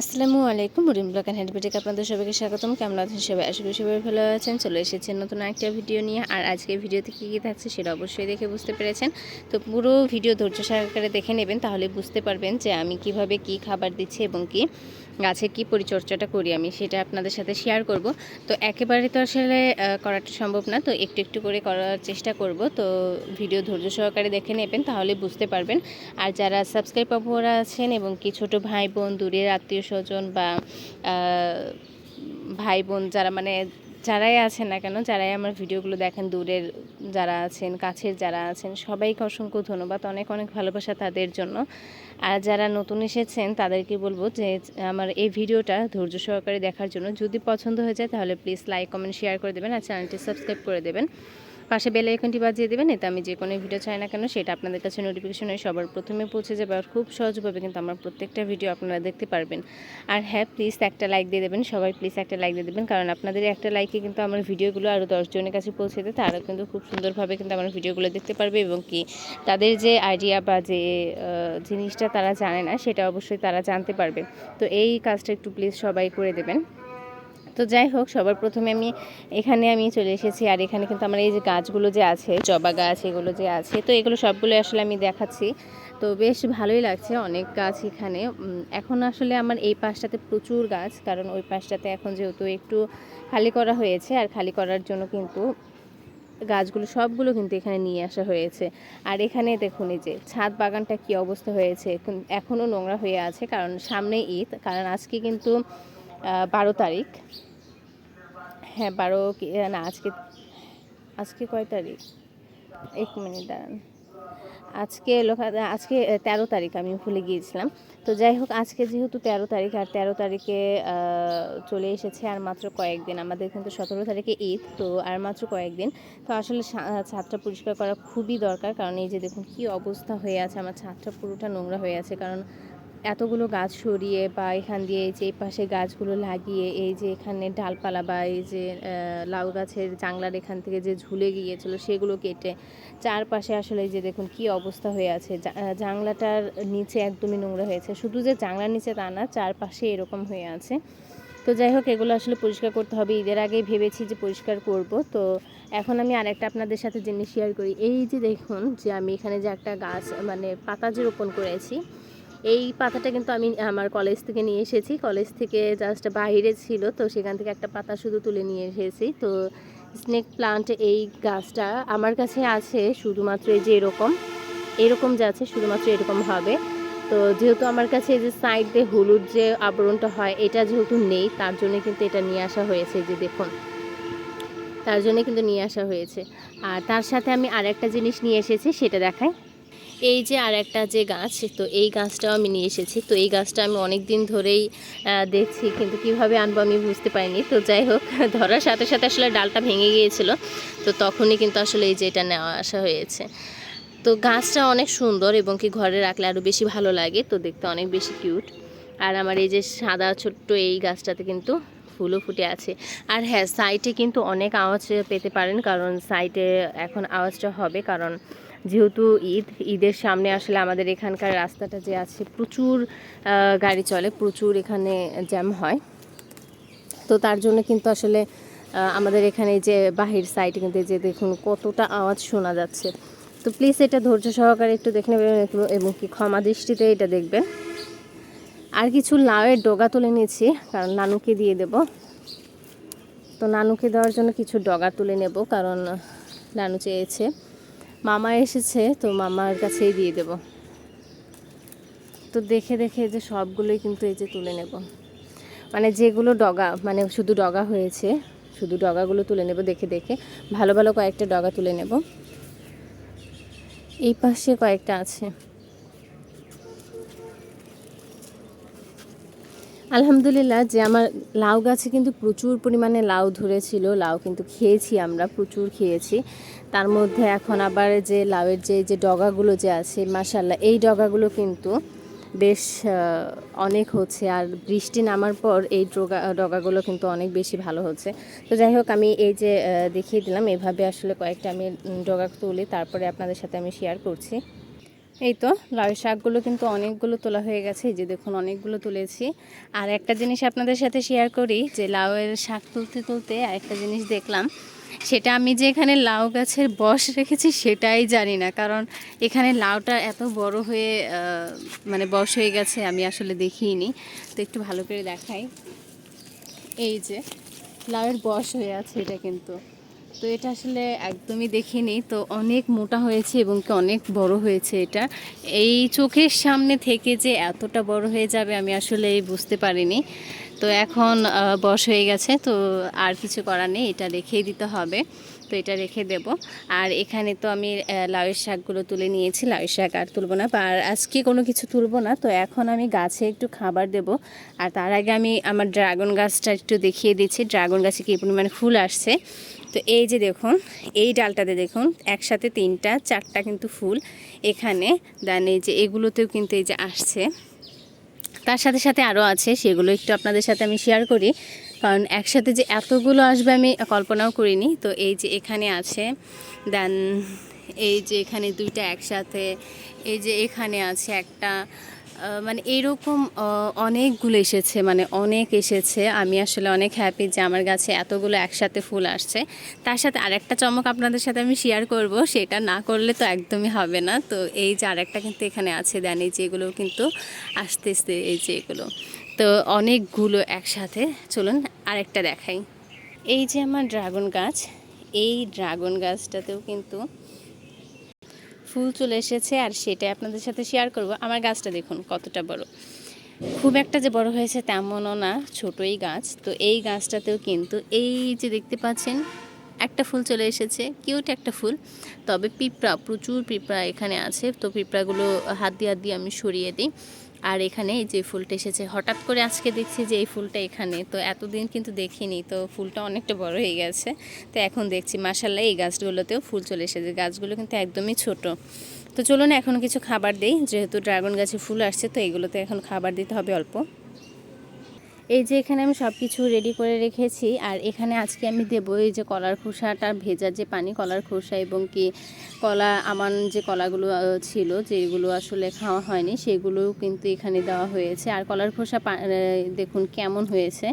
আসসালামু আলাইকুম, রিম block and হ্যান্ডবিটিকে আপনাদের সবাইকে স্বাগতম। কেমন আছেন সবাই? আশা করি সবাই ভালো আছেন। চলে এসেছেন নতুন একটা ভিডিও নিয়ে। আর আজকে ভিডিওতে কী কী থাকছে সেটা অবশ্যই দেখে বুঝতে পেরেছেন। তো পুরো ভিডিও ধৈর্য সহকারে দেখে নেবেন, তাহলে বুঝতে পারবেন যে আমি কীভাবে কি খাবার দিচ্ছি এবং কি। গাছের কি পরিচর্যাটা করি আমি সেটা আপনাদের সাথে শেয়ার করব। তো একেবারে তো আসলে করাটা সম্ভব না, তো একটু একটু করে করার চেষ্টা করব। তো ভিডিও ধৈর্য সহকারে দেখে নেবেন, তাহলে বুঝতে পারবেন। আর যারা সাবস্ক্রাইব অপরা আছেন এবং কি ছোট ভাই বোন দূরের আত্মীয় স্বজন বা ভাই বোন যারা মানে যারাই আছেন না কেন, যারাই আমার ভিডিওগুলো দেখেন, দূরের যারা আছেন, কাছের যারা আছেন, সবাইকে অসংখ্য ধন্যবাদ, অনেক অনেক ভালোবাসা তাদের জন্য। আর যারা নতুন এসেছেন, তাদেরকে বলব যে, আমার এই ভিডিওটা ধৈর্য সহকারে দেখার জন্য। যদি পছন্দ হয়ে যায়, তাহলে প্লিজ লাইক কমেন্ট শেয়ার করে দেবেন আর চ্যানেলটি সাবস্ক্রাইব করে দেবেন। পাশে বেল আইকনটি বাজিয়ে দেবেন, এতে আমি যে কোনো ভিডিও চাই না কেন, সেটা আপনাদের কাছে নোটিফিকেশন হয়ে সবার প্রথমে পৌঁছে যাবে আর খুব সহজভাবে কিন্তু আমার প্রত্যেকটা ভিডিও আপনারা দেখতে পারবেন। আর হ্যাঁ প্লিজ একটা লাইক দিয়ে দেবেন, সবাই প্লিজ একটা লাইক দিয়ে দেবেন, কারণ আপনাদের একটা লাইকে কিন্তু আমার ভিডিওগুলো আরও দশজনের কাছে পৌঁছে দেয় তারাও কিন্তু খুব সুন্দরভাবে কিন্তু আমার ভিডিওগুলো দেখতে পারবে এবং কি তাদের যে আইডিয়া বা যে জিনিসটা তারা জানে না, সেটা অবশ্যই তারা জানতে পারবে। তো এই কাজটা একটু প্লিজ সবাই করে দেবেন। তো যাই হোক, সবার প্রথমে আমি এখানে আমি চলে এসেছি আর এখানে কিন্তু আমার এই যে গাছগুলো যে আছে, জবা গাছ এগুলো যে আছে, তো এগুলো সবগুলো আসলে আমি দেখাচ্ছি। তো বেশ ভালোই লাগছে, অনেক গাছ এখানে। এখন আসলে আমার এই পাশটাতে প্রচুর গাছ, কারণ ওই পাশটাতে এখন যেহেতু একটু খালি করা হয়েছে আর খালি করার জন্য কিন্তু গাছগুলো সবগুলো কিন্তু এখানে নিয়ে আসা হয়েছে। আর এখানে দেখুন, এই যে ছাদ বাগানটা কি অবস্থা হয়েছে, এখন- এখনও নোংরা হয়ে আছে, কারণ সামনে ঈদ, কারণ আজকে কিন্তু বারো তারিখ। হ্যাঁ বারো না, আজকে আজকে কয় তারিখ? এক মিনিট দাঁড়ান। আজকে লোকা, আজকে তেরো তারিখ আমি ভুলে গিয়েছিলাম। তো যাই হোক, আজকে যেহেতু তেরো তারিখ, আর তেরো তারিখে চলে এসেছে আর মাত্র কয়েকদিন, আমাদের কিন্তু সতেরো তারিখে ঈদ, তো আর মাত্র কয়েকদিন। তো আসলে ছাদটা পরিষ্কার করা খুবই দরকার, কারণ এই যে দেখুন কি অবস্থা হয়ে আছে, আমার ছাদটা পুরোটা নোংরা হয়ে আছে, কারণ এতগুলো গাছ সরিয়ে বা এখান দিয়ে এই যে পাশে গাছগুলো লাগিয়ে, এই যে এখানে ডালপালা বা এই যে লাউ গাছের জাংলার এখান থেকে যে ঝুলে গিয়েছিল সেগুলো কেটে চারপাশে আসলে যে দেখুন কি অবস্থা হয়ে আছে। জাংলাটার নিচে একদমই নোংরা হয়েছে। শুধু যে জাংলার নিচে তা না, চারপাশে এরকম হয়ে আছে। তো যাই হোক, এগুলো আসলে পরিষ্কার করতে হবে। ঈদের আগেই ভেবেছি যে পরিষ্কার করব। তো এখন আমি আরেকটা আপনাদের সাথে জিনিস শেয়ার করি। এই যে দেখুন যে আমি এখানে যে একটা গাছ মানে পাতা যে রোপণ করেছি এই পাতাটা কিন্তু আমি আমার কলেজ থেকে নিয়ে এসেছি। কলেজ থেকে জাস্ট বাইরে ছিল, তো সেখান থেকে একটা পাতা শুধু তুলে নিয়ে এসেছি। তো স্নেক প্লান্ট এই গাছটা আমার কাছে আছে, শুধুমাত্র এই যে এরকম এরকম যে আছে, শুধুমাত্র এরকম হবে। তো যেহেতু আমার কাছে এই যে সাইড দিয়ে হলুদ যে আবরণটা হয়, এটা যেহেতু নেই, তার জন্য কিন্তু এটা নিয়ে আসা হয়েছে যে দেখুন। তার জন্য কিন্তু নিয়ে আসা হয়েছে। আর তার সাথে আমি আরেকটা জিনিস নিয়ে এসেছি, সেটা দেখাই। এই যে আর একটা যে গাছ, তো এই গাছটাও আমি নিয়ে এসেছি। তো এই গাছটা আমি অনেক দিন ধরেই দেখছি, কিন্তু কীভাবে আনব আমি বুঝতে পারিনি। তো যাই হোক, ধরার সাথে সাথে আসলে ডালটা ভেঙে গিয়েছিল। তো তখনই কিন্তু আসলে এই যে এটা নেওয়া আসা হয়েছে। তো গাছটা অনেক সুন্দর এবং কি ঘরে রাখলে আরও বেশি ভালো লাগে। তো দেখতে অনেক বেশি কিউট। আর আমার এই যে সাদা ছোট্ট এই গাছটাতে কিন্তু ফুলও ফুটে আছে। আর হ্যাঁ সাইটে কিন্তু অনেক আওয়াজ পেতে পারেন, কারণ সাইটে এখন আওয়াজটা হবে। কারণ যেহেতু ঈদ, ঈদের সামনে আসলে আমাদের এখানকার রাস্তাটা যে আছে, প্রচুর গাড়ি চলে, প্রচুর এখানে জ্যাম হয়। তো তার জন্য কিন্তু আসলে আমাদের এখানে যে বাহির সাইডে কিন্তু যে দেখুন কতটা আওয়াজ শোনা যাচ্ছে। তো প্লিজ এটা ধৈর্য সহকারে একটু দেখে নেবেন এবং কি ক্ষমা দৃষ্টিতে এটা দেখবেন। আর কিছু লাউয়ের ডগা তুলে নিয়েছি, কারণ নানুকে দিয়ে দেব। তো নানুকে দেওয়ার জন্য কিছু ডগা তুলে নেব, কারণ নানু চেয়েছে। মামা এসেছে, তো মামার কাছেই দিয়ে দেব। তো দেখে দেখে যে সবগুলোই কিন্তু এই যে তুলে নেব। মানে যেগুলো ডগা মানে শুধু ডগা হয়েছে, শুধু ডগাগুলো তুলে নেব দেখে দেখে। ভালো ভালো কয়েকটা ডগা তুলে নেব। এই পাশে কয়েকটা আছে। আলহামদুলিল্লাহ, যে আমার লাউ গাছে কিন্তু প্রচুর পরিমাণে লাউ ধরেছিল, লাউ কিন্তু খেয়েছি আমরা, প্রচুর খেয়েছি। তার মধ্যে এখন আবার যে লাউয়ের যে যে ডগাগুলো যে আছে মাসাল্লাহ এই ডগাগুলো কিন্তু বেশ অনেক হচ্ছে। আর বৃষ্টি নামার পর এই ডগা, ডগাগুলো কিন্তু অনেক বেশি ভালো হচ্ছে। তো যাই হোক, আমি এই যে দেখিয়ে দিলাম, এভাবে আসলে কয়েকটা আমি ডগা তুলি, তারপরে আপনাদের সাথে আমি শেয়ার করছি। এই তো লাউ শাকগুলো কিন্তু অনেকগুলো তোলা হয়ে গেছে, এই যে দেখুন, অনেকগুলো তুলেছি। আর একটা জিনিস আপনাদের সাথে শেয়ার করি, যে লাউয়ের শাক তুলতে তুলতে আর একটা জিনিস দেখলাম সেটা আমি যে এখানে লাউ গাছের বস রেখেছি সেটাই জানি না। কারণ এখানে লাউটা এত বড় হয়ে মানে বস হয়ে গেছে আমি আসলে দেখিনি। তো একটু ভালো করে দেখাই। এই যে, লাউয়ের বস হয়ে আছে এটা কিন্তু। তো এটা আসলে একদমই দেখিনি। তো অনেক মোটা হয়েছে এবং কি অনেক বড় হয়েছে এটা। এই চোখের সামনে থেকে যে এতটা বড় হয়ে যাবে আমি আসলে বুঝতে পারিনি। তো এখন বস হয়ে গেছে, তো আর কিছু করার নেই, এটা রেখেই দিতে হবে। তো এটা রেখে দেব। আর এখানে তো আমি লাউয়ের শাকগুলো তুলে নিয়েছি। লাউয়ের শাক আর তুলবো না আর আজকে কোনো কিছু তুলবো না। তো এখন আমি গাছে একটু খাবার দেব। আর তার আগে আমি আমার ড্রাগন গাছটা একটু দেখিয়ে দিচ্ছি। ড্রাগন গাছে কী পরিমাণে ফুল আসছে। তো এই যে দেখুন, এই ডালটাতে দেখুন, একসাথে তিনটা, চারটা কিন্তু ফুল এখানে। দেন এই যে এগুলোতেও কিন্তু এই যে আসছে। তার সাথে সাথে আরও আছে, সেগুলো একটু আপনাদের সাথে আমি শেয়ার করি। কারণ একসাথে যে এতগুলো আসবে আমি কল্পনাও করিনি। তো এই যে এখানে আছে, দেন এই যে এখানে দুইটা একসাথে, এই যে এখানে আছে একটা মানে এরকম অনেকগুলো এসেছে মানে অনেক এসেছে। আমি আসলে অনেক হ্যাপি যে আমার গাছে এতগুলো একসাথে ফুল আসছে। তার সাথে আরেকটা চমক আপনাদের সাথে আমি শেয়ার করব, সেটা না করলে তো একদমই হবে না। তো এই যে আরেকটা কিন্তু এখানে আছে, দেন এই যে এগুলো কিন্তু আস্তে আস্তে এই যে এগুলো। তো অনেকগুলো একসাথে, চলুন আরেকটা দেখাই। এই যে আমার ড্রাগন গাছ, এই ড্রাগন গাছটাতেও কিন্তু ফুল চলে এসেছে আর সেটা আপনাদের সাথে শেয়ার করব। আমার গাছটা দেখুন কতটা বড়। খুব একটা যে বড় হয়েছে তেমনও না, ছোটই গাছ। তো এই গাছটাতেও কিন্তু এই যে দেখতে পাচ্ছেন, একটা ফুল চলে এসেছে কিউট একটা ফুল। তবে পিঁপড়া, প্রচুর পিঁপড়া এখানে আছে। তো পিঁপড়াগুলো হাত দিয়ে হাত দিয়ে আমি সরিয়ে দিই। আর এখানে এই যে ফুলটা এসেছে, হঠাৎ করে আজকে দেখছি যে এই ফুলটা এখানে। তো এতদিন কিন্তু দেখিনি, তো ফুলটা অনেকটা বড় হয়ে গেছে। তো এখন দেখছি মাসাল্লাহ এই গাছগুলোতেও ফুল চলে এসেছে। গাছগুলো কিন্তু একদমই ছোট। তো চলুন, এখন কিছু খাবার দেই। যেহেতু ড্রাগন গাছে ফুল আসছে, তো এগুলোতে এখন খাবার দিতে হবে অল্প। এই যে এখানে আমি সব কিছু রেডি করে রেখেছি, আর এখানে আজকে আমি দেবো এই যে কলার খোসাটা, ভেজা যে পানি কলার খোসা এবং কি কলা আমার যে কলাগুলো ছিল যেগুলো আসলে খাওয়া হয়নি, সেগুলোও কিন্তু এখানে দেওয়া হয়েছে। আর কলার খোসা দেখুন কেমন হয়েছে।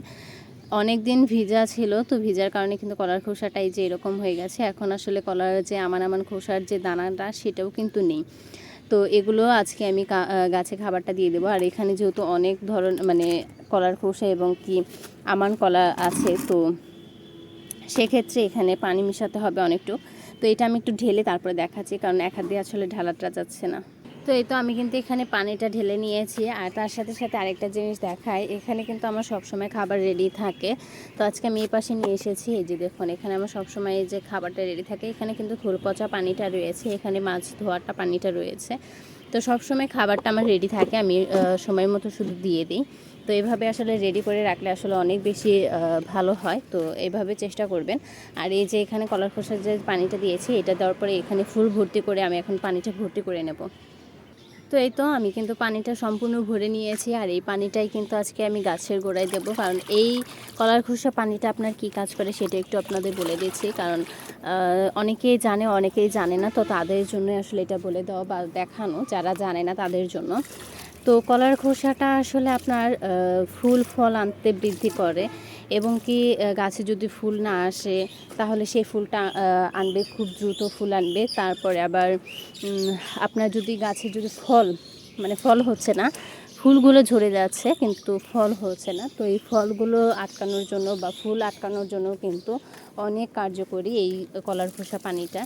অনেক দিন ভিজা ছিল, তো ভিজার কারণে কিন্তু কলার খোসাটাই যে এরকম হয়ে গেছে, এখন আসলে কলার যে আমান আমান খোসার যে দানাটা, সেটাও কিন্তু নেই। তো এগুলো আজকে আমি গাছে খাবারটা দিয়ে দেবো। আর এখানে যেহেতু অনেক ধরন মানে কলার খোসা এবং কি আমান কলা আছে, তো সেক্ষেত্রে এখানে পানি মিশাতে হবে অনেকটু। তো এটা আমি একটু ঢেলে তারপরে দেখাচ্ছি, কারণ এক হাত দিয়ে আসলে ঢালাটা যাচ্ছে না। তো এই তো আমি কিন্তু এখানে পানিটা ঢেলে নিয়েছি আর তার সাথে সাথে আরেকটা জিনিস দেখাই, এখানে কিন্তু আমার সবসময় খাবার রেডি থাকে। তো আজকে আমি এই পাশে নিয়ে এসেছি, এই যে দেখুন, এখানে আমার সবসময় এই যে খাবারটা রেডি থাকে, এখানে কিন্তু ধুল পচা পানিটা রয়েছে, এখানে মাছ ধোয়াটা পানিটা রয়েছে। তো সবসময় খাবারটা আমার রেডি থাকে, আমি সময় মতো শুধু দিয়ে দিই। তো এভাবে আসলে রেডি করে রাখলে আসলে অনেক বেশি ভালো হয়। তো এভাবে চেষ্টা করবেন। আর এই যে এখানে কলার খোসার যে পানিটা দিয়েছি, এটা দেওয়ার পরে এখানে ফুল ভর্তি করে আমি এখন পানিটা ভর্তি করে নেব। তো এই তো আমি কিন্তু পানিটা সম্পূর্ণ ভরে নিয়েছি আর এই পানিটাই কিন্তু আজকে আমি গাছের গোড়ায় দেব। কারণ এই কলার খোসা পানিটা আপনার কি কাজ করে সেটা একটু আপনাদের বলে দিচ্ছি। কারণ অনেকেই জানে অনেকেই জানে না, তো তাদের জন্য আসলে এটা বলে দেওয়া বা দেখানো, যারা জানে না তাদের জন্য। তো কলার খোসাটা আসলে আপনার ফুল, ফল আনতে বৃদ্ধি করে। এবং কি গাছে যদি ফুল না আসে, তাহলে সেই ফুলটা আনবে, খুব দ্রুত ফুল আনবে। তারপরে আবার আপনার যদি গাছে যদি ফল মানে ফল হচ্ছে না, ফুলগুলো ঝরে যাচ্ছে, কিন্তু ফল হচ্ছে না। তো এই ফলগুলো আটকানোর জন্য বা ফুল আটকানোর জন্য কিন্তু অনেক কার্যকরী এই কলার খোসা পানিটা।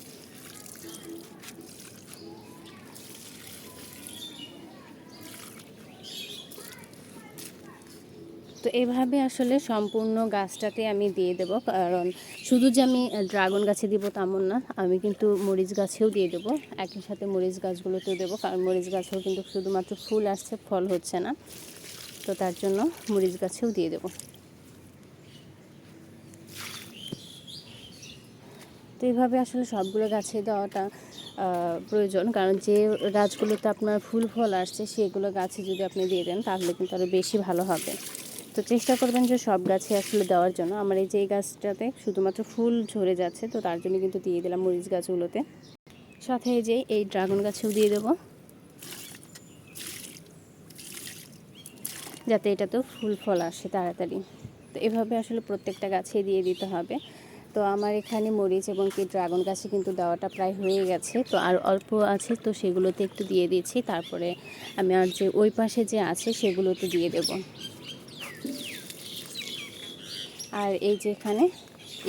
তো এভাবে আসলে সম্পূর্ণ গাছটাতে আমি দিয়ে দেব, কারণ শুধু যে আমি ড্রাগন গাছে দিব তেমন না, আমি কিন্তু মরিচ গাছেও দিয়ে দেবো, একই সাথে মরিচ গাছগুলোতেও দেবো, কারণ মরিচ গাছেও কিন্তু শুধুমাত্র ফুল আসছে, ফল হচ্ছে না। তো তার জন্য মরিচ গাছেও দিয়ে দেবো। তো এইভাবে আসলে সবগুলো গাছে দেওয়াটা প্রয়োজন, কারণ যে গাছগুলোতে আপনার ফুল ফল আসছে, সেগুলো গাছে যদি আপনি দিয়ে দেন, তাহলে কিন্তু আরও বেশি ভালো হবে। তো চেষ্টা করবেন যে সব গাছে আসলে দেওয়ার জন্য। আমার এই যে এই গাছটাতে শুধুমাত্র ফুল ঝরে যাচ্ছে, তো তার জন্য কিন্তু দিয়ে দিলাম মরিচ গাছগুলোতে। সাথে এই যে এই ড্রাগন গাছেও দিয়ে দেবো। যাতে এটা তো ফুল ফল আসে তাড়াতাড়ি। তো এভাবে আসলে প্রত্যেকটা গাছে দিয়ে দিতে হবে। তো আমার এখানে মরিচ এবং কি ড্রাগন গাছে কিন্তু দেওয়াটা প্রায় হয়ে গেছে। তো আর অল্প আছে, তো সেগুলোতে একটু দিয়ে দিয়েছি তারপরে আমি আর যে ওই পাশে যে আছে, সেগুলোতে দিয়ে দেবো। আর এই যেখানে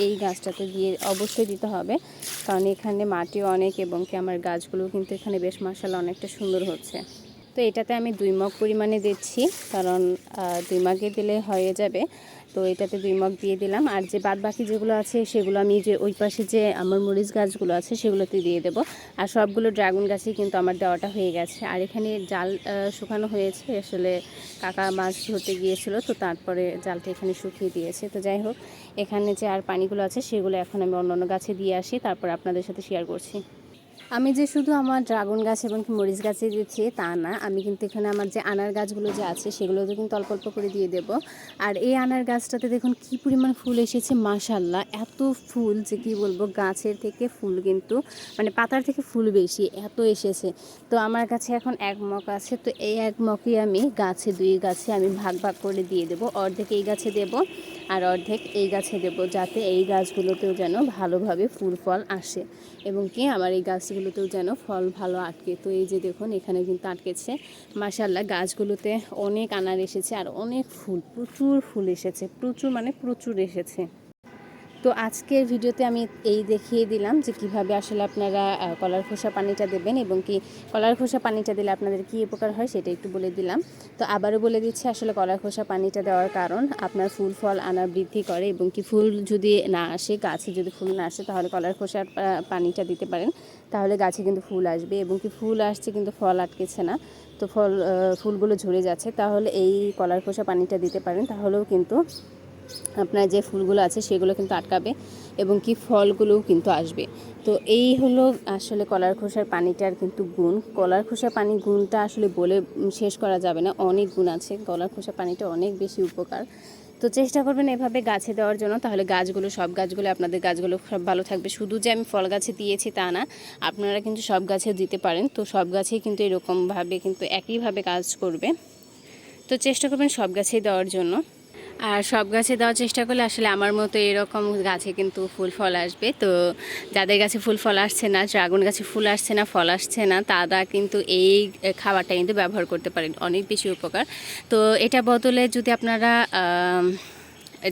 এই গাছটাতে দিয়ে অবশ্যই দিতে হবে। কারণ এখানে মাটি অনেক এবং কি আমার গাছগুলো কিন্তু এখানে বেশ মাসাল অনেকটা সুন্দর হচ্ছে। তো এটাতে আমি দুই মগ পরিমাণে দিচ্ছি, কারণ দুই মগে দিলে হয়ে যাবে। তো এটাতে দুই মগ দিয়ে দিলাম। আর যে বাদ বাকি যেগুলো আছে, সেগুলো আমি যে ওই পাশে যে আমার মরিচ গাছগুলো আছে, সেগুলোতে দিয়ে দেবো। আর সবগুলো ড্রাগন গাছে কিন্তু আমার দেওয়াটা হয়ে গেছে। আর এখানে জাল শুকানো হয়েছে। আসলে কাকা মাছ ধরতে গিয়েছিল, তো তারপরে জালটা এখানে শুকিয়ে দিয়েছে। তো যাই হোক, এখানে যে আর পানিগুলো আছে, সেগুলো এখন আমি অন্য অন্য গাছে দিয়ে আসি। তারপর আপনাদের সাথে শেয়ার করছি। আমি যে শুধু আমার ড্রাগন গাছ এবং মরিচ গাছে দিচ্ছি তা না, আমি কিন্তু এখানে আমার যে আনার গাছগুলো যে আছে সেগুলোতে কিন্তু অল্প অল্প করে দিয়ে দেব। আর এই আনার গাছটাতে দেখুন কি পরিমাণ ফুল এসেছে মাশাল্লাহ এত ফুল যে কি বলব, গাছের থেকে ফুল কিন্তু মানে পাতার থেকে ফুল বেশি, এত এসেছে। তো আমার কাছে এখন এক মক আছে, তো এই এক মকই আমি গাছে, দুই গাছে আমি ভাগ ভাগ করে দিয়ে দেব। অর্ধেক এই গাছে দেব আর অর্ধেক এই গাছে দেব, যাতে এই গাছগুলোতেও যেন ভালোভাবে ফুল ফল আসে। এবং কি আমার এই গাছগুলোতেও যেন ফল ভালো আটকে। তো এই যে দেখুন, এখানে কিন্তু আটকেছে। মাসাল্লাহ গাছগুলোতে অনেক আনার এসেছে আর অনেক ফুল, প্রচুর ফুল এসেছে। প্রচুর মানে প্রচুর এসেছে। তো আজকের ভিডিওতে আমি এই দেখিয়ে দিলাম যে কীভাবে আসলে আপনারা কলার খোসা পানিটা দেবেন এবং কি কলার খোসা পানিটা দিলে আপনাদের কী উপকার হয় সেটা একটু বলে দিলাম। তো আবারও বলে দিচ্ছি, আসলে কলার খোসা পানিটা দেওয়ার কারণ আপনার ফুল ফল আনা বৃদ্ধি করে এবং কি ফুল যদি না আসে, গাছে যদি ফুল না আসে তাহলে কলার খোসার পানিটা দিতে পারেন। তাহলে গাছে কিন্তু ফুল আসবে এবং কি ফুল আসছে কিন্তু ফল আটকেছে না। তো ফল ফুলগুলো ঝরে যাচ্ছে, তাহলে এই কলার খোসা পানিটা দিতে পারেন, তাহলেও কিন্তু আপনার যে ফুলগুলো আছে সেগুলো কিন্তু আটকাবে এবং কি ফলগুলোও কিন্তু আসবে। তো এই হলো আসলে কলার খোসার পানিটার কিন্তু গুণ। কলার খোসার পানি গুণটা আসলে বলে শেষ করা যাবে না, অনেক গুণ আছে। কলার খোসা পানিটা অনেক বেশি উপকার। তো চেষ্টা করবেন এভাবে গাছে দেওয়ার জন্য, তাহলে গাছগুলো, সব গাছগুলো, আপনাদের গাছগুলো সব ভালো থাকবে। শুধু যে আমি ফল গাছে দিয়েছি তা না, আপনারা কিন্তু সব গাছে দিতে পারেন। তো সব গাছেই কিন্তু এরকমভাবে, কিন্তু একইভাবে কাজ করবে। তো চেষ্টা করবেন সব গাছেই দেওয়ার জন্য। আর সব গাছে দেওয়ার চেষ্টা করলে আসলে আমার মতো এরকম গাছে কিন্তু ফুল ফল আসবে। তো যাদের গাছে ফুল ফল আসছে না, ড্রাগন গাছে ফুল আসছে না, ফল আসছে না, তারা কিন্তু এই খাবারটা কিন্তু ব্যবহার করতে পারেন। অনেক বেশি উপকার। তো এটা বদলে যদি আপনারা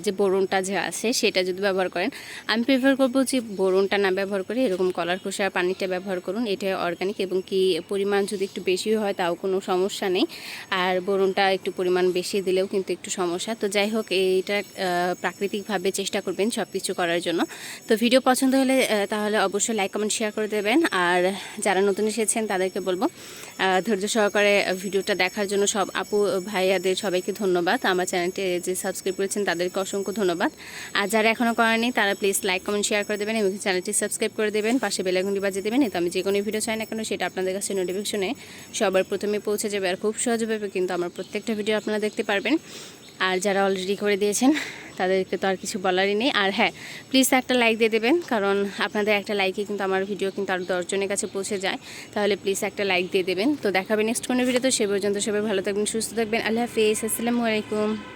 যে বোরনটা যে আছে, সেটা যদি ব্যবহার করেন। আমি প্রেফার করব যে বোরনটা না ব্যবহার করে এরকম কলার খোসার পানিটা ব্যবহার করুন, এটা অর্গানিক এবং কি পরিমাণ যদি একটু বেশি হয় তাও কোনো সমস্যা নেই। আর বোরনটা একটু পরিমাণ বেশি দিলেও কিন্তু একটু সমস্যা। তো যাই হোক, এইটা প্রাকৃতিকভাবে চেষ্টা করবেন সব কিছু করার জন্য। তো ভিডিও পছন্দ হলে তাহলে অবশ্যই লাইক কমেন্ট শেয়ার করে দেবেন। আর যারা নতুন এসেছেন, তাদেরকে বলব ধৈর্য সহকারে ভিডিওটা দেখার জন্য সব আপু, ভাইয়াদের সবাইকে ধন্যবাদ। আমার চ্যানেলটি যে সাবস্ক্রাইব করেছেন তাদেরকে অসংখ্য ধন্যবাদ। আর যারা এখনও করেনি তারা প্লিজ লাইক কমেন্ট শেয়ার করে দেবেন এবং চ্যানেলটি সাবস্ক্রাইব করে দেবেন। পাশে বেলাগুলি বাজিয়ে দেবেন। এতে আমি যে কোনো ভিডিও চাই না কেন, সেটা আপনাদের কাছে নোটিফিকেশনে সবার প্রথমে পৌঁছে যাবে আর খুব সহজভাবে কিন্তু আমার প্রত্যেকটা ভিডিও আপনারা দেখতে পারবেন। আর যারা অলরেডি করে দিয়েছেন, তাদেরকে তো আর কিছু বলারই নেই। আর হ্যাঁ প্লিজ একটা লাইক দিয়ে দেবেন, কারণ আপনাদের একটা লাইকে কিন্তু আমার ভিডিও কিন্তু আরও দশজনের কাছে পৌঁছে যায়। তাহলে প্লিজ একটা লাইক দিয়ে দেবেন। তো দেখাবে নেক্সট কোনো ভিডিও তো। সে পর্যন্ত সবাই ভালো থাকবেন, সুস্থ থাকবেন। আল্লাহ হাফিজ। আসসালামু আলাইকুম।